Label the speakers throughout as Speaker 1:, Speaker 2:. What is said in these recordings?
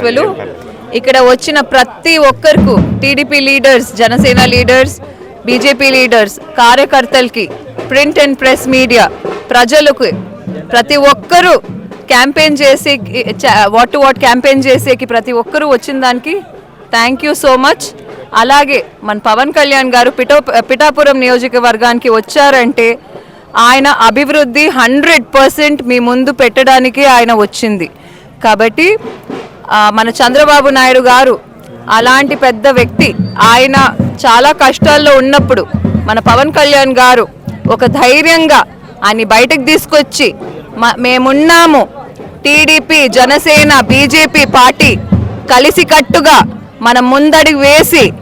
Speaker 1: వెంకటేశ్వర్లు ఇక్కడ వచ్చిన ప్రతి ఒక్కరికి TDP leaders Janasena leaders BJP leaders కార్యకర్తలకి ప్రింట్ అండ్ ప్రెస్ మీడియా ప్రజలకు ప్రతి ఒక్కరూ క్యాంపెయిన్ చేసి వాట్ టు వాట్ క్యాంపెయిన్ చేసేకి ప్రతి ఒక్కరూ వచ్చిన దానికి థ్యాంక్ యూ సో మచ్. అలాగే మన పవన్ కళ్యాణ్ గారు పిటో పిఠాపురం నియోజకవర్గానికి వచ్చారంటే ఆయన అభివృద్ధి హండ్రెడ్ పర్సెంట్ మీ ముందు పెట్టడానికి ఆయన వచ్చింది. కాబట్టి మన చంద్రబాబు నాయుడు గారు అలాంటి పెద్ద వ్యక్తి ఆయన చాలా కష్టాల్లో ఉన్నప్పుడు మన పవన్ కళ్యాణ్ గారు ఒక ధైర్యంగా ఆయన బయటకు తీసుకొచ్చి మ- మేమున్నాము. టీడీపీ జనసేన బీజేపీ పార్టీ కలిసికట్టుగా మనం ముందడుగు వేసి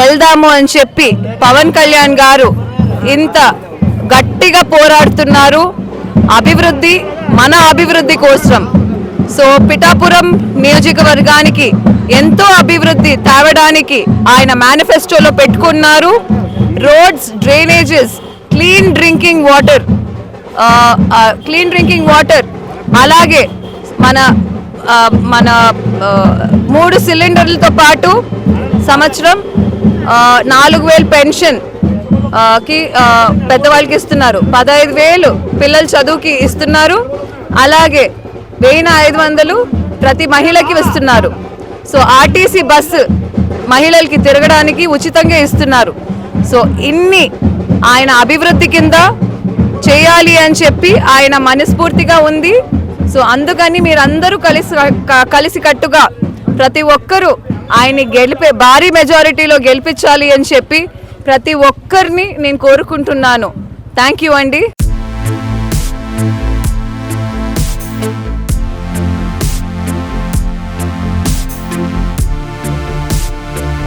Speaker 1: వెళ్దాము అని చెప్పి పవన్ కళ్యాణ్ గారు ఇంత గట్టిగా పోరాడుతున్నారు. అభివృద్ధి మన అభివృద్ధి కోసం. సో పిఠాపురం నియోజకవర్గానికి ఎంతో అభివృద్ధి తేవడానికి ఆయన మేనిఫెస్టోలో పెట్టుకున్నారు. Roads drainages clean drinking water clean drinking water అలాగే మన మన మూడు సిలిండర్లతో పాటు సంవత్సరం నాలుగు వేలు పెన్షన్కి పెద్దవాళ్ళకి ఇస్తున్నారు. పదహైదు వేలు పిల్లల చదువుకి ఇస్తున్నారు. అలాగే వెయ్యి ఐదు వందలు ప్రతి మహిళకి ఇస్తున్నారు. సో ఆర్టీసీ బస్సు మహిళలకి తిరగడానికి ఉచితంగా ఇస్తున్నారు. సో ఇన్ని ఆయన అభివృద్ధి కింద చేయాలి అని చెప్పి ఆయన మనస్ఫూర్తిగా ఉంది. సో అందుకని మీరందరూ కలిసి కలిసి కలిసికట్టుగా ప్రతి ఒక్కరూ ఆయన్ని గెలిపే భారీ మెజారిటీలో గెలిపించాలి అని చెప్పి ప్రతి ఒక్కరిని నేను కోరుకుంటున్నాను. థ్యాంక్ యూ అండి.